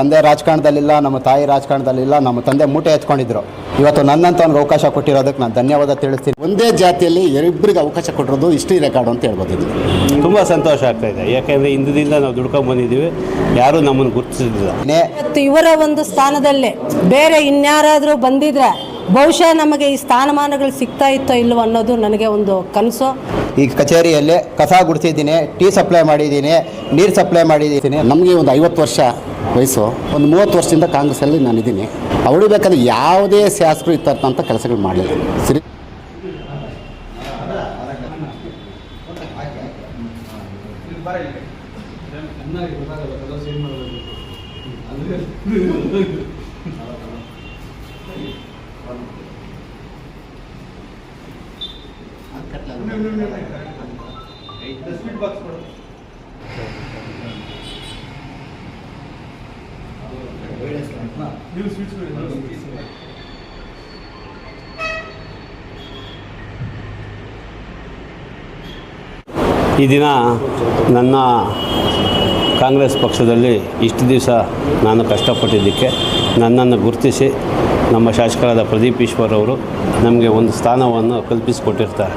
ತಂದೆ ರಾಜಕಾರಣದಲ್ಲಿಲ್ಲ ನಮ್ಮ ತಾಯಿ ರಾಜಕಾರಣದಲ್ಲಿಲ್ಲ ನಮ್ಮ ತಂದೆ ಮೂಟೆ ಎತ್ಕೊಂಡಿದ್ರು. ಇವತ್ತು ನನ್ನಂತ ಅವ್ನಿಗೆ ಅವಕಾಶ ಕೊಟ್ಟಿರೋದಕ್ಕೆ ನಾನು ಧನ್ಯವಾದ ತಿಳಿಸ್ತೀನಿ. ಒಂದೇ ಜಾತಿಯಲ್ಲಿ ಇಬ್ಬರಿಗೆ ಅವಕಾಶ ಕೊಟ್ಟಿರೋದು ಹಿಸ್ಟ್ರಿ ರೆಕಾರ್ಡ್ ಅಂತ ಹೇಳ್ಬೋದು ಇದು ತುಂಬ ಸಂತೋಷ ಆಗ್ತಾ ಇದೆ. ಯಾಕೆಂದರೆ ಇಂದಿನಿಂದ ನಾವು ದುಡ್ಕೊಂಡು ಬಂದಿದ್ದೀವಿ. ಯಾರೂ ನಮ್ಮನ್ನು ಗುರುತಿಸಿದ್ದಿಲ್ಲ ಇವತ್ತು ಇವರ ಒಂದು ಸ್ಥಾನದಲ್ಲೇ ಬೇರೆ ಇನ್ಯಾರಾದರೂ ಬಂದಿದ್ರೆ ಬಹುಶಃ ನಮಗೆ ಈ ಸ್ಥಾನಮಾನಗಳು ಸಿಗ್ತಾ ಇತ್ತೋ ಇಲ್ಲವೋ ಅನ್ನೋದು ನನಗೆ ಒಂದು ಕನಸು. ಈ ಕಚೇರಿಯಲ್ಲಿ ಕಸ ಗುಡಿಸಿದ್ದೀನಿ ಟೀ ಸಪ್ಲೈ ಮಾಡಿದ್ದೀನಿ ನೀರು ಸಪ್ಲೈ ಮಾಡಿದ್ದೀನಿ. ನಮಗೆ ಒಂದು ಐವತ್ತು ವರ್ಷ ವಯಸ್ಸು. ಒಂದು ಮೂವತ್ತು ವರ್ಷದಿಂದ ಕಾಂಗ್ರೆಸ್ಸಲ್ಲಿ ನಾನಿದ್ದೀನಿ. ಅವಳು ಬೇಕಾದ ಯಾವುದೇ ಶಾಸಕರು ಇರ್ತಂಥ ಕೆಲಸಗಳು ಮಾಡಲಿಲ್ಲ. ಸರಿ. ಈ ದಿನ ನನ್ನ ಕಾಂಗ್ರೆಸ್ ಪಕ್ಷದಲ್ಲಿ ಇಷ್ಟು ದಿವಸ ನಾನು ಕಷ್ಟಪಟ್ಟಿದ್ದಕ್ಕೆ ನನ್ನನ್ನು ಗುರುತಿಸಿ ನಮ್ಮ ಶಾಸಕರಾದ ಪ್ರದೀಪ್ ಈಶ್ವರ್ ಅವರು ನಮಗೆ ಒಂದು ಸ್ಥಾನವನ್ನು ಕಲ್ಪಿಸಿಕೊಟ್ಟಿರ್ತಾರೆ.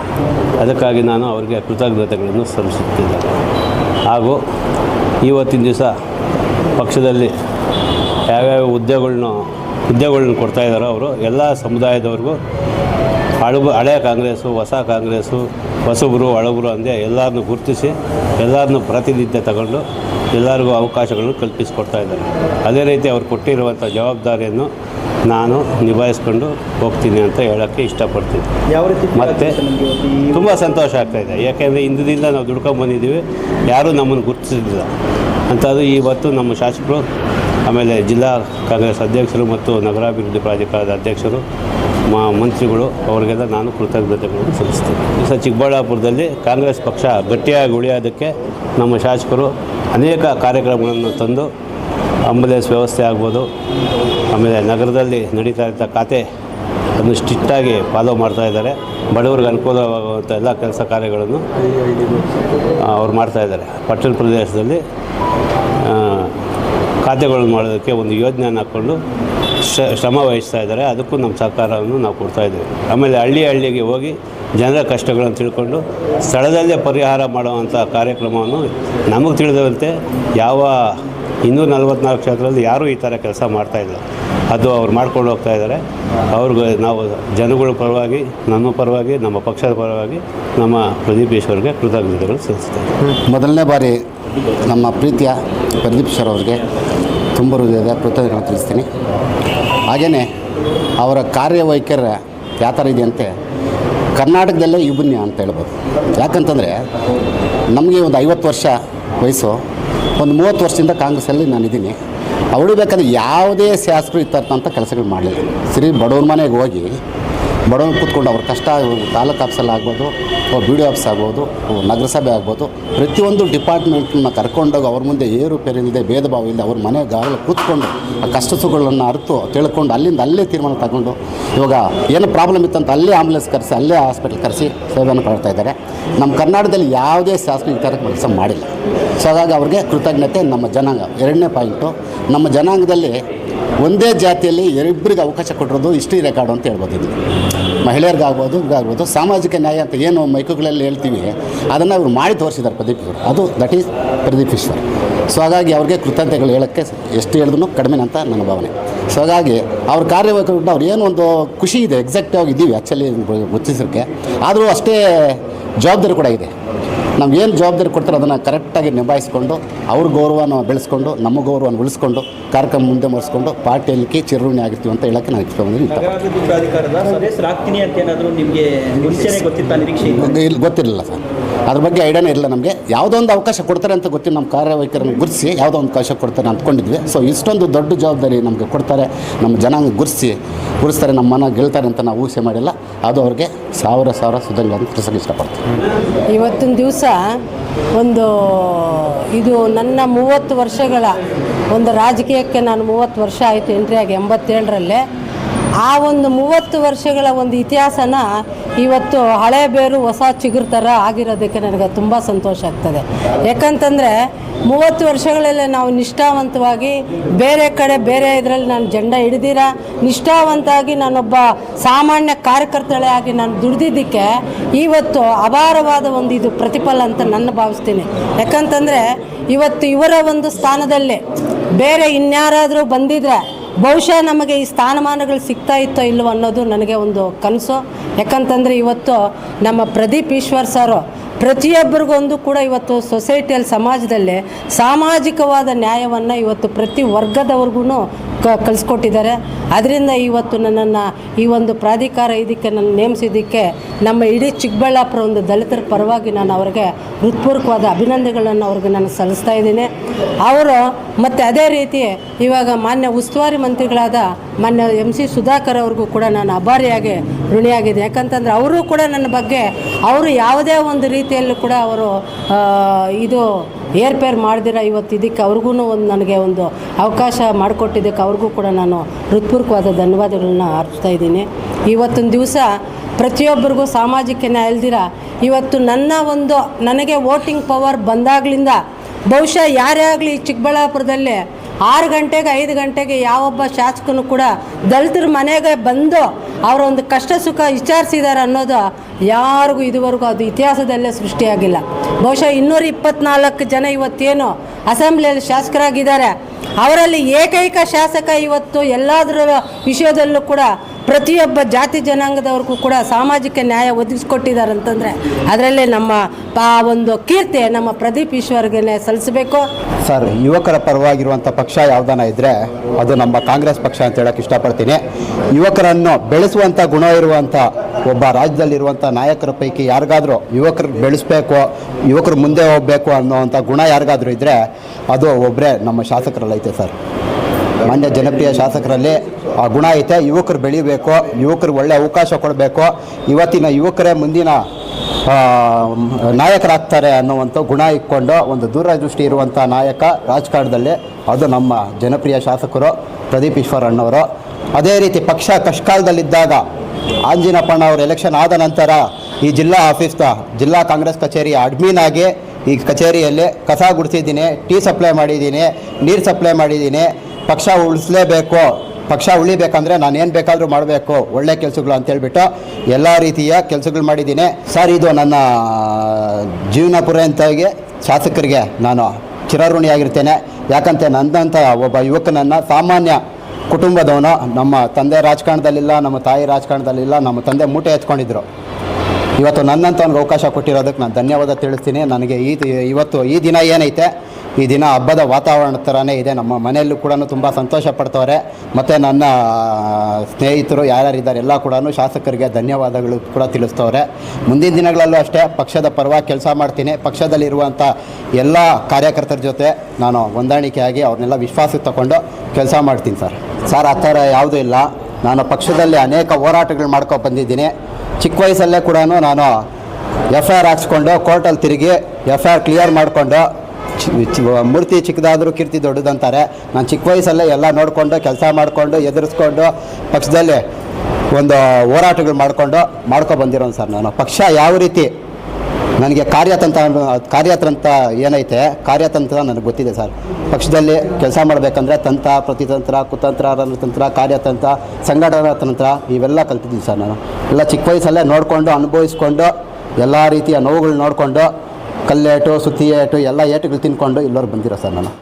ಅದಕ್ಕಾಗಿ ನಾನು ಅವರಿಗೆ ಕೃತಜ್ಞತೆಗಳನ್ನು ಸಲ್ಲಿಸುತ್ತಿದ್ದೇನೆ. ಹಾಗೂ ಇವತ್ತಿನ ದಿವಸ ಪಕ್ಷದಲ್ಲಿ ಯಾವ್ಯಾವ ಹುದ್ದೆಗಳ್ನ ಹುದ್ದೆಗಳ್ನ ಕೊಡ್ತಾ ಇದ್ದಾರೋ ಅವರು ಎಲ್ಲ ಸಮುದಾಯದವ್ರಿಗೂ ಹಳಬ ಹಳೆಯ ಕಾಂಗ್ರೆಸ್ಸು ಹೊಸ ಕಾಂಗ್ರೆಸ್ಸು ಹೊಸಬರು ಹಳಬರು ಅಂದೇ ಎಲ್ಲರನ್ನೂ ಗುರುತಿಸಿ ಎಲ್ಲರನ್ನು ಪ್ರಾತಿನಿಧ್ಯ ತಗೊಂಡು ಎಲ್ಲರಿಗೂ ಅವಕಾಶಗಳನ್ನು ಕಲ್ಪಿಸಿಕೊಡ್ತಾ ಇದ್ದಾರೆ. ಅದೇ ರೀತಿ ಅವ್ರು ಕೊಟ್ಟಿರುವಂಥ ಜವಾಬ್ದಾರಿಯನ್ನು ನಾನು ನಿಭಾಯಿಸ್ಕೊಂಡು ಹೋಗ್ತೀನಿ ಅಂತ ಹೇಳೋಕ್ಕೆ ಇಷ್ಟಪಡ್ತೀನಿ. ಯಾವ ರೀತಿ ಮತ್ತೆ ತುಂಬ ಸಂತೋಷ ಆಗ್ತಾಯಿದೆ ಯಾಕೆಂದರೆ ಇಂದಿನಿಂದ ನಾವು ದುಡ್ಕೊಂಡು ಬಂದಿದ್ದೀವಿ ಯಾರೂ ನಮ್ಮನ್ನು ಗುರುತಿಸಿಲ್ಲ ಅಂಥದ್ದು ಇವತ್ತು ನಮ್ಮ ಶಾಸಕರು ಆಮೇಲೆ ಜಿಲ್ಲಾ ಕಾಂಗ್ರೆಸ್ ಅಧ್ಯಕ್ಷರು ಮತ್ತು ನಗರಾಭಿವೃದ್ಧಿ ಪ್ರಾಧಿಕಾರದ ಅಧ್ಯಕ್ಷರು, ಮಾ ಮಂತ್ರಿಗಳು, ಅವರಿಗೆಲ್ಲ ನಾನು ಕೃತಜ್ಞತೆಗಳನ್ನು ಸಲ್ಲಿಸ್ತೇನೆ. ಸಹ ಚಿಕ್ಕಬಳ್ಳಾಪುರದಲ್ಲಿ ಕಾಂಗ್ರೆಸ್ ಪಕ್ಷ ಗಟ್ಟಿಯಾಗಿ ಉಳಿಯೋದಕ್ಕೆ ನಮ್ಮ ಶಾಸಕರು ಅನೇಕ ಕಾರ್ಯಕ್ರಮಗಳನ್ನು ತಂದು ಆಂಬುಲೆನ್ಸ್ ವ್ಯವಸ್ಥೆ ಆಗ್ಬೋದು. ಆಮೇಲೆ ನಗರದಲ್ಲಿ ನಡೀತಾ ಇದ್ದ ಖಾತೆ ಅದನ್ನು ಸ್ಟ್ರಿಕ್ಟಾಗಿ ಫಾಲೋ ಮಾಡ್ತಾ ಇದ್ದಾರೆ. ಬಡವರಿಗೆ ಅನುಕೂಲವಾಗುವಂಥ ಎಲ್ಲ ಕೆಲಸ ಕಾರ್ಯಗಳನ್ನು ಅವ್ರು ಮಾಡ್ತಾ ಇದ್ದಾರೆ. ಪಟ್ಟಣ ಪ್ರದೇಶದಲ್ಲಿ ಖಾತೆಗಳನ್ನು ಮಾಡೋದಕ್ಕೆ ಒಂದು ಯೋಜನೆಯನ್ನು ಹಾಕ್ಕೊಂಡು ಶ್ರ ಶ್ರಮ ವಹಿಸ್ತಾ ಇದ್ದಾರೆ. ಅದಕ್ಕೂ ನಮ್ಮ ಸಹಕಾರವನ್ನು ನಾವು ಕೊಡ್ತಾ ಇದ್ದೀವಿ. ಆಮೇಲೆ ಹಳ್ಳಿ ಹಳ್ಳಿಗೆ ಹೋಗಿ ಜನರ ಕಷ್ಟಗಳನ್ನು ತಿಳ್ಕೊಂಡು ಸ್ಥಳದಲ್ಲೇ ಪರಿಹಾರ ಮಾಡುವಂಥ ಕಾರ್ಯಕ್ರಮವನ್ನು ನಮಗೆ ತಿಳಿದಂತೆ ಯಾವ ಇನ್ನೂರ ನಲವತ್ನಾಲ್ಕು ಕ್ಷೇತ್ರದಲ್ಲಿ ಯಾರೂ ಈ ಥರ ಕೆಲಸ ಮಾಡ್ತಾಯಿಲ್ಲ ಅದು ಅವ್ರು ಮಾಡ್ಕೊಂಡು ಹೋಗ್ತಾ ಇದ್ದಾರೆ. ಅವ್ರಿಗೆ ನಾವು ಜನಗಳ ಪರವಾಗಿ ನಮ್ಮ ಪರವಾಗಿ, ನಮ್ಮ ಪಕ್ಷದ ಪರವಾಗಿ, ನಮ್ಮ ಪ್ರದೀಪ್ ಈಶ್ವರ್ಗೆ ಕೃತಜ್ಞತೆಗಳು ಸಲ್ಲಿಸ್ತೇವೆ ಮೊದಲನೇ ಬಾರಿ ನಮ್ಮ ಪ್ರೀತಿಯ ಪ್ರದೀಪ್ ಈಶ್ವರ್ ಅವ್ರಿಗೆ ತುಂಬ ಹೃದಯದ ಕೃತಜ್ಞತೆ ತಿಳಿಸ್ತೀನಿ. ಹಾಗೆಯೇ ಅವರ ಕಾರ್ಯವೈಖರ ಯಾವ ಥರ ಇದೆಯಂತೆ ಕರ್ನಾಟಕದಲ್ಲೇ ವಿಭಿನ್ನ ಅಂತ ಹೇಳ್ಬೋದು. ಯಾಕಂತಂದರೆ ನಮಗೆ ಒಂದು ಐವತ್ತು ವರ್ಷ ವಯಸ್ಸು ಒಂದು ಮೂವತ್ತು ವರ್ಷದಿಂದ ಕಾಂಗ್ರೆಸ್ಸಲ್ಲಿ ನಾನಿದ್ದೀನಿ. ಅವಳು ಬೇಕಾದ್ರೆ ಯಾವುದೇ ಶಾಸಕರು ಇತ್ತಂಥ ಕೆಲಸಗಳು ಮಾಡಲಿಲ್ಲ. ಸರಿ, ಬಡವ್ರ ಮನೆಗೆ ಹೋಗಿ ಬಡವ್ರು ಕೂತ್ಕೊಂಡು ಅವ್ರ ಕಷ್ಟ ತಾಲೂಕು ಆಫೀಸಲ್ಲಿ ಆಗ್ಬೋದು ಬಿ ಡಿ ಆಫೀಸ್ ಆಗ್ಬೋದು ನಗರಸಭೆ ಆಗ್ಬೋದು, ಪ್ರತಿಯೊಂದು ಡಿಪಾರ್ಟ್ಮೆಂಟ್ನ ಕರ್ಕೊಂಡೋಗಿ ಅವ್ರ ಮುಂದೆ ಏರು ಪೇರಿಲ್ಲದೆ ಭೇದ ಭಾವ ಇಲ್ಲದೆ ಅವ್ರ ಮನೆ ಗಾವಲು ಕೂತ್ಕೊಂಡು ಆ ಕಷ್ಟ ಸುಖಗಳನ್ನು ಅರಿತು ತಿಳ್ಕೊಂಡು ಅಲ್ಲಿಂದ ಅಲ್ಲೇ ತೀರ್ಮಾನ ತಗೊಂಡು ಇವಾಗ ಏನು ಪ್ರಾಬ್ಲಮ್ ಇತ್ತಂತ ಅಲ್ಲೇ ಆಂಬುಲೆನ್ಸ್ ಕರೆಸಿ, ಅಲ್ಲೇ ಹಾಸ್ಪಿಟ್ಲ್ ಕರೆಸಿ ಸೇವೆಯನ್ನು ಕೊಡ್ತಾ ಇದ್ದಾರೆ. ನಮ್ಮ ಕರ್ನಾಟಕದಲ್ಲಿ ಯಾವುದೇ ಶಾಸನ ಥರ ಕೆಲಸ ಮಾಡಿಲ್ಲ. ಸೊ ಹಾಗಾಗಿ ಅವ್ರಿಗೆ ಕೃತಜ್ಞತೆ, ನಮ್ಮ ಜನಾಂಗ. ಎರಡನೇ ಪಾಯಿಂಟು ನಮ್ಮ ಜನಾಂಗದಲ್ಲಿ ಒಂದೇ ಜಾತಿಯಲ್ಲಿ ಇಬ್ಬರಿಗೆ ಅವಕಾಶ ಕೊಟ್ಟಿರೋದು ಇಷ್ಟೇ ರೆಕಾರ್ಡ್ ಅಂತ ಹೇಳ್ಬೋದು ಮಹಿಳೆಯರಿಗಾಗ್ಬೋದು ಇದಾಗ್ಬೋದು ಸಾಮಾಜಿಕ ನ್ಯಾಯ ಅಂತ ಏನು ಮೈಕುಗಳಲ್ಲಿ ಹೇಳ್ತೀವಿ, ಅದನ್ನು ಅವ್ರು ಮಾಡಿ ತೋರಿಸಿದ್ದಾರೆ ಪ್ರದೀಪ್ ಇವರು. ಅದು that is Pradeep Eshwar so ಹಾಗಾಗಿ ಅವ್ರಿಗೆ ಕೃತಜ್ಞತೆಗಳು ಹೇಳೋಕ್ಕೆ ಎಷ್ಟು ಹೇಳಿದ್ರು ಕಡಿಮೆ ಅಂತ ನನ್ನ ಭಾವನೆ. ಸೊ ಹಾಗಾಗಿ ಅವ್ರ ಕಾರ್ಯವೈಖರಿ ಅವ್ರು ಏನು ಒಂದು ಖುಷಿ ಇದೆ ಎಕ್ಸಾಕ್ಟ್ ಇದ್ದೀವಿ ಆ್ಯಕ್ಚುಲಿ ಗುರುತಿಸೋಕ್ಕೆ ಆದರೂ ಅಷ್ಟೇ ಜವಾಬ್ದಾರಿ ಕೂಡ ಇದೆ. ನಾವು ಏನು ಜವಾಬ್ದಾರಿ ಕೊಡ್ತಾರೆ ಅದನ್ನು ಕರೆಕ್ಟಾಗಿ ನಿಭಾಯಿಸ್ಕೊಂಡು ಅವ್ರ ಗೌರವನ ಬೆಳೆಸ್ಕೊಂಡು ನಮ್ಮ ಗೌರವನ ಉಳಿಸ್ಕೊಂಡು ಕಾರ್ಯಕ್ರಮ ಮುಂದೆ ಮರೆಸ್ಕೊಂಡು ಪಾರ್ಟಿಯಲ್ಲಿ ಚಿರೋಣಿ ಆಗಿರ್ತೀವಿ ಅಂತ ಹೇಳಕ್ಕೆ ನಾನು ಇಷ್ಟಪಡ್ತೀನಿ ನಿಮಗೆ ಗೊತ್ತಿರಲಿಲ್ಲ ಸರ್. ಅದ್ರ ಬಗ್ಗೆ ಐಡಿಯಾನೇ ಇಲ್ಲ ನಮಗೆ. ಯಾವುದೋ ಒಂದು ಅವಕಾಶ ಕೊಡ್ತಾರೆ ಅಂತ ಗೊತ್ತಿ ನಮ್ಮ ಕಾರ್ಯವೈಖರನ್ನು ಗುರುತಿಸಿ ಯಾವುದೋ ಒಂದು ಅವಕಾಶ ಕೊಡ್ತಾರೆ ಅಂದ್ಕೊಂಡಿದ್ವಿ. ಸೊ ಇಷ್ಟೊಂದು ದೊಡ್ಡ ಜವಾಬ್ದಾರಿ ನಮಗೆ ಕೊಡ್ತಾರೆ. ನಮ್ಮ ಜನಾಂಗ ಗುರುತಿಸಿ ಗುರುಸ್ತಾರೆ ನಮ್ಮ ಮನ ಗೆಲ್ತಾರೆ ಅಂತ ನಾವು ಊಹೆ ಮಾಡಿಲ್ಲ. ಅದು ಅವ್ರಿಗೆ ಸಾವಿರ ಸಾವಿರ ಸುಧನ್ಗಳನ್ನು ತಿಳಿಸೋಕೆ ಇಷ್ಟಪಡ್ತೀನಿ. ಇವತ್ತಿನ ದಿವಸ ಒಂದು ಇದು ನನ್ನ ಮೂವತ್ತು ವರ್ಷಗಳ ಒಂದು ರಾಜಕೀಯಕ್ಕೆ ನಾನು ಮೂವತ್ತು ವರ್ಷ ಆಯಿತು, ಎಂಟ್ರಿ ಆಗಿ ಎಂಬತ್ತೇಳರಲ್ಲೇ. ಆ ಒಂದು ಮೂವತ್ತು ವರ್ಷಗಳ ಒಂದು ಇತಿಹಾಸನ ಇವತ್ತು ಹಳೆ ಬೇರು ಹೊಸ ಚಿಗುರು ಥರ ಆಗಿರೋದಕ್ಕೆ ನನಗೆ ತುಂಬ ಸಂತೋಷ ಆಗ್ತದೆ. ಯಾಕಂತಂದರೆ ಮೂವತ್ತು ವರ್ಷಗಳಲ್ಲೇ ನಾವು ನಿಷ್ಠಾವಂತವಾಗಿ ಬೇರೆ ಕಡೆ ಬೇರೆ ಇದರಲ್ಲಿ ನಾನು ಜಂಡ ಹಿಡಿದಿರ ನಿಷ್ಠಾವಂತಾಗಿ ನಾನೊಬ್ಬ ಸಾಮಾನ್ಯ ಕಾರ್ಯಕರ್ತಳೆ ಆಗಿ ನಾನು ದುಡಿದಿದ್ದಕ್ಕೆ ಇವತ್ತು ಅಪಾರವಾದ ಒಂದು ಇದು ಪ್ರತಿಫಲ ಅಂತ ನನ್ನ ಭಾವಿಸ್ತೀನಿ. ಯಾಕಂತಂದರೆ ಇವತ್ತು ಇವರ ಒಂದು ಸ್ಥಾನದಲ್ಲೇ ಬೇರೆ ಇನ್ಯಾರಾದರೂ ಬಂದಿದ್ರೆ ಬಹುಶಃ ನಮಗೆ ಈ ಸ್ಥಾನಮಾನಗಳು ಸಿಗ್ತಾ ಇತ್ತೋ ಇಲ್ಲವೋ ಅನ್ನೋದು ನನಗೆ ಒಂದು ಕನಸು. ಯಾಕಂತಂದರೆ ಇವತ್ತು ನಮ್ಮ ಪ್ರದೀಪ್ ಈಶ್ವರ್ ಸರು ಪ್ರತಿಯೊಬ್ಬರಿಗೊಂದು ಕೂಡ ಇವತ್ತು ಸೊಸೈಟಿಯಲ್ಲಿ ಸಮಾಜದಲ್ಲೇ ಸಾಮಾಜಿಕವಾದ ನ್ಯಾಯವನ್ನು ಇವತ್ತು ಪ್ರತಿ ವರ್ಗದವ್ರಿಗೂ ಕ ಕಲಿಸ್ಕೊಟ್ಟಿದ್ದಾರೆ ಅದರಿಂದ ಇವತ್ತು ನನ್ನನ್ನು ಈ ಒಂದು ಪ್ರಾಧಿಕಾರ ಇದಕ್ಕೆ ನನ್ನ ನೇಮಿಸಿದ್ದಕ್ಕೆ ನಮ್ಮ ಇಡೀ ಚಿಕ್ಕಬಳ್ಳಾಪುರ ಒಂದು ದಲಿತರ ಪರವಾಗಿ ನಾನು ಅವರಿಗೆ ಹೃತ್ಪೂರ್ವಕವಾದ ಅಭಿನಂದನೆಗಳನ್ನು ಅವ್ರಿಗೆ ನಾನು ಸಲ್ಲಿಸ್ತಾ ಇದ್ದೀನಿ. ಅವರು ಮತ್ತು ಅದೇ ರೀತಿ ಇವಾಗ ಮಾನ್ಯ ಉಸ್ತುವಾರಿ ಮಂತ್ರಿಗಳಾದ ಮಾನ್ಯ ಎಂ ಸಿ ಸುಧಾಕರ್ ಅವ್ರಿಗೂ ಕೂಡ ನಾನು ಅಭಾರಿಯಾಗಿ ಋಣಿಯಾಗಿದೆ ಯಾಕಂತಂದರೆ ಅವರು ಕೂಡ ನನ್ನ ಬಗ್ಗೆ ಅವರು ಯಾವುದೇ ಒಂದು ರೀತಿಯಲ್ಲೂ ಕೂಡ ಅವರು ಇದು ಏರ್ಪೇರ್ ಮಾಡ್ದಿರ ಇವತ್ತು ಇದಕ್ಕೆ ಅವ್ರಿಗೂ ಒಂದು ನನಗೆ ಒಂದು ಅವಕಾಶ ಮಾಡಿಕೊಟ್ಟಿದ್ದಕ್ಕೆ ಅವ್ರಿಗೂ ಕೂಡ ನಾನು ಹೃತ್ಪೂರ್ವಕವಾದ ಧನ್ಯವಾದಗಳನ್ನ ಅರ್ಪಿಸ್ತಾ ಇದ್ದೀನಿ. ಇವತ್ತೊಂದು ದಿವಸ ಪ್ರತಿಯೊಬ್ಬರಿಗೂ ಸಾಮಾಜಿಕ ನ್ಯಾಯ ಇವತ್ತು ನನ್ನ ಒಂದು, ನನಗೆ ವೋಟಿಂಗ್ ಪವರ್ ಬಂದಾಗಲಿಂದ ಬಹುಶಃ ಯಾರೇ ಆಗಲಿ ಚಿಕ್ಕಬಳ್ಳಾಪುರದಲ್ಲಿ ಆರು ಗಂಟೆಗೆ, ಐದು ಗಂಟೆಗೆ ಯಾವೊಬ್ಬ ಶಾಸಕನು ಕೂಡ ದಲಿತರ ಮನೆಗೆ ಬಂದು ಅವರೊಂದು ಕಷ್ಟ ಸುಖ ವಿಚಾರಿಸಿದ್ದಾರೆ ಅನ್ನೋದು ಯಾರಿಗೂ ಇದುವರೆಗೂ ಅದು ಇತಿಹಾಸದಲ್ಲೇ ಸೃಷ್ಟಿಯಾಗಿಲ್ಲ. ಬಹುಶಃ ಇನ್ನೂರ ಇಪ್ಪತ್ನಾಲ್ಕು ಜನ ಇವತ್ತೇನು ಅಸೆಂಬ್ಲಿಯಲ್ಲಿ ಶಾಸಕರಾಗಿದ್ದಾರೆ. ಅವರಲ್ಲಿ ಏಕೈಕ ಶಾಸಕ ಇವತ್ತು ಎಲ್ಲದರ ವಿಷಯದಲ್ಲೂ ಕೂಡ ಪ್ರತಿಯೊಬ್ಬ ಜಾತಿ ಜನಾಂಗದವ್ರಿಗೂ ಕೂಡ ಸಾಮಾಜಿಕ ನ್ಯಾಯ ಒದಗಿಸ್ಕೊಟ್ಟಿದ್ದಾರೆ ಅಂತಂದರೆ ಅದರಲ್ಲೇ ನಮ್ಮ ಆ ಒಂದು ಕೀರ್ತಿ ನಮ್ಮ ಪ್ರದೀಪ್ ಈಶ್ವರ್ಗೆ ಸಲ್ಲಿಸಬೇಕು. ಸರ್, ಯುವಕರ ಪರವಾಗಿರುವಂಥ ಪಕ್ಷ ಯಾವ್ದಾನ ಇದ್ದರೆ ಅದು ನಮ್ಮ ಕಾಂಗ್ರೆಸ್ ಪಕ್ಷ ಅಂತ ಹೇಳಕ್ಕೆ ಇಷ್ಟಪಡ್ತೀನಿ. ಯುವಕರನ್ನು ಬೆಳೆಸುವಂಥ ಗುಣ ಇರುವಂಥ ಒಬ್ಬ ರಾಜ್ಯದಲ್ಲಿರುವಂಥ ನಾಯಕರ ಪೈಕಿ ಯಾರಿಗಾದರೂ ಯುವಕರು ಬೆಳೆಸಬೇಕು, ಯುವಕರು ಮುಂದೆ ಹೋಗಬೇಕು ಅನ್ನೋವಂಥ ಗುಣ ಯಾರಿಗಾದರೂ ಇದ್ದರೆ ಅದು ಒಬ್ಬರೇ ನಮ್ಮ ಶಾಸಕರಲ್ಲೈತೆ ಸರ್. ಮಾನ್ಯ ಜನಪ್ರಿಯ ಶಾಸಕರಲ್ಲಿ ಆ ಗುಣ ಐತೆ. ಯುವಕರು ಬೆಳಿಬೇಕು ಯುವಕರಿಗೆ ಒಳ್ಳೆ ಅವಕಾಶ ಕೊಡಬೇಕು. ಇವತ್ತಿನ ಯುವಕರೇ ಮುಂದಿನ ನಾಯಕರಾಗ್ತಾರೆ ಅನ್ನುವಂಥ ಗುಣ ಇಟ್ಕೊಂಡು ಒಂದು ದೂರದೃಷ್ಟಿ ಇರುವಂಥ ನಾಯಕ ರಾಜಕಾರಣದಲ್ಲಿ ಅದು ನಮ್ಮ ಜನಪ್ರಿಯ ಶಾಸಕರು ಪ್ರದೀಪ್ ಈಶ್ವರ್ ಅಣ್ಣವರು. ಅದೇ ರೀತಿ ಪಕ್ಷ ಕಷ್ಟಕಾಲದಲ್ಲಿದ್ದಾಗ ಆಂಜಿನಪ್ಪಣ್ಣ ಅವರು ಎಲೆಕ್ಷನ್ ಆದ ನಂತರ ಈ ಜಿಲ್ಲಾ ಆಫೀಸ್ನ ಜಿಲ್ಲಾ ಕಾಂಗ್ರೆಸ್ ಕಚೇರಿಯ ಅಡ್ಮಿನ್ ಆಗಿ ಈ ಕಚೇರಿಯಲ್ಲಿ ಕಸ ಗುಡಿಸಿದ್ದೀನಿ, ಟೀ ಸಪ್ಲೈ ಮಾಡಿದ್ದೀನಿ, ನೀರು ಸಪ್ಲೈ ಮಾಡಿದ್ದೀನಿ. ಪಕ್ಷ ಉಳಿಸಲೇಬೇಕು, ಪಕ್ಷ ಉಳಿಬೇಕಂದ್ರೆ ನಾನು ಏನು ಬೇಕಾದರೂ ಮಾಡಬೇಕು, ಒಳ್ಳೆ ಕೆಲಸಗಳು ಅಂತೇಳ್ಬಿಟ್ಟು ಎಲ್ಲ ರೀತಿಯ ಕೆಲಸಗಳು ಮಾಡಿದ್ದೀನಿ. ಸರ್, ಇದು ನನ್ನ ಜೀವನ ಪೂರೈತಾಗಿ ಶಾಸಕರಿಗೆ ನಾನು ಚಿರಋಣಿಯಾಗಿರ್ತೇನೆ ಯಾಕಂತೆ ನನ್ನಂಥ ಒಬ್ಬ ಯುವಕನನ್ನು ಸಾಮಾನ್ಯ ಕುಟುಂಬದವನು. ನಮ್ಮ ತಂದೆ ರಾಜಕಾರಣದಲ್ಲಿಲ್ಲ, ನಮ್ಮ ತಾಯಿ ರಾಜಕಾರಣದಲ್ಲಿಲ್ಲ, ನಮ್ಮ ತಂದೆ ಮೂಟೆ ಹಚ್ಕೊಂಡಿದ್ರು ಇವತ್ತು ನನ್ನಂತ ಅವ್ನಿಗೆ ಅವಕಾಶ ಕೊಟ್ಟಿರೋದಕ್ಕೆ ನಾನು ಧನ್ಯವಾದ ತಿಳಿಸ್ತೀನಿ. ನನಗೆ ಈ, ಇವತ್ತು ಈ ದಿನ ಏನೈತೆ? ಈ ದಿನ ಹಬ್ಬದ ವಾತಾವರಣ ಥರನೇ ಇದೆ. ನಮ್ಮ ಮನೆಯಲ್ಲೂ ಕೂಡ ತುಂಬ ಸಂತೋಷ ಪಡ್ತವ್ರೆ. ಮತ್ತು ನನ್ನ ಸ್ನೇಹಿತರು ಯಾರ್ಯಾರಿದ್ದಾರೆ ಎಲ್ಲ ಕೂಡ ಶಾಸಕರಿಗೆ ಧನ್ಯವಾದಗಳು ಕೂಡ ತಿಳಿಸ್ತವ್ರೆ. ಮುಂದಿನ ದಿನಗಳಲ್ಲೂ ಅಷ್ಟೇ ಪಕ್ಷದ ಪರವಾಗಿ ಕೆಲಸ ಮಾಡ್ತೀನಿ. ಪಕ್ಷದಲ್ಲಿರುವಂಥ ಎಲ್ಲ ಕಾರ್ಯಕರ್ತರ ಜೊತೆ ನಾನು ಹೊಂದಾಣಿಕೆಯಾಗಿ ಅವ್ರನ್ನೆಲ್ಲ ವಿಶ್ವಾಸಕ್ಕೆ ತಗೊಂಡು ಕೆಲಸ ಮಾಡ್ತೀನಿ ಸರ್. ಸರ್, ಆ ಥರ ಯಾವುದೂ ಇಲ್ಲ. ನಾನು ಪಕ್ಷದಲ್ಲಿ ಅನೇಕ ಹೋರಾಟಗಳು ಮಾಡ್ಕೊ ಬಂದಿದ್ದೀನಿ. ಚಿಕ್ಕ ವಯಸ್ಸಲ್ಲೇ ಕೂಡ ನಾನು ಎಫ್ ಐ ಆರ್ ಹಾಕ್ಸ್ಕೊಂಡು ಕೋರ್ಟಲ್ಲಿ ತಿರುಗಿ ಎಫ್ ಐ ಆರ್ ಕ್ಲಿಯರ್ ಮಾಡಿಕೊಂಡು ಮೂರ್ತಿ ಚಿಕ್ಕದಾದರೂ ಕೀರ್ತಿ ದೊಡ್ಡದಂತಾರೆ. ನಾನು ಚಿಕ್ಕ ವಯಸ್ಸಲ್ಲೇ ಎಲ್ಲ ನೋಡಿಕೊಂಡು, ಕೆಲಸ ಮಾಡಿಕೊಂಡು, ಎದುರಿಸ್ಕೊಂಡು, ಪಕ್ಷದಲ್ಲಿ ಒಂದು ಹೋರಾಟಗಳು ಮಾಡಿಕೊಂಡು, ಮಾಡ್ಕೊ ಬಂದಿರೋನು ಸರ್ ನಾನು. ಪಕ್ಷ ಯಾವ ರೀತಿ ನನಗೆ ಕಾರ್ಯತಂತ್ರ ಕಾರ್ಯತಂತ್ರ ಏನೈತೆ, ಕಾರ್ಯತಂತ್ರ ನನಗೆ ಗೊತ್ತಿದೆ ಸರ್. ಪಕ್ಷದಲ್ಲಿ ಕೆಲಸ ಮಾಡಬೇಕಂದ್ರೆ ತಂತ್ರ, ಪ್ರತಿತಂತ್ರ, ಕುತಂತ್ರ, ರಣತಂತ್ರ, ಕಾರ್ಯತಂತ್ರ, ಸಂಘಟನಾ ತಂತ್ರ, ಇವೆಲ್ಲ ಕಲ್ತಿದ್ದೀನಿ ಸರ್ ನಾನು. ಎಲ್ಲ ಚಿಕ್ಕ ವಯಸ್ಸಲ್ಲೇ ನೋಡಿಕೊಂಡು, ಅನುಭವಿಸ್ಕೊಂಡು, ಎಲ್ಲ ರೀತಿಯ ನೋವುಗಳು ನೋಡಿಕೊಂಡು ಕಲ್ಲೇಟು ಸುತ್ತಿ ಏಟು ಎಲ್ಲ ಏಟುಗಳು ತಿನ್ಕೊಂಡು ಇಲ್ಲೋರು ಬಂದಿರೋ ಸರ್ ನಾನು.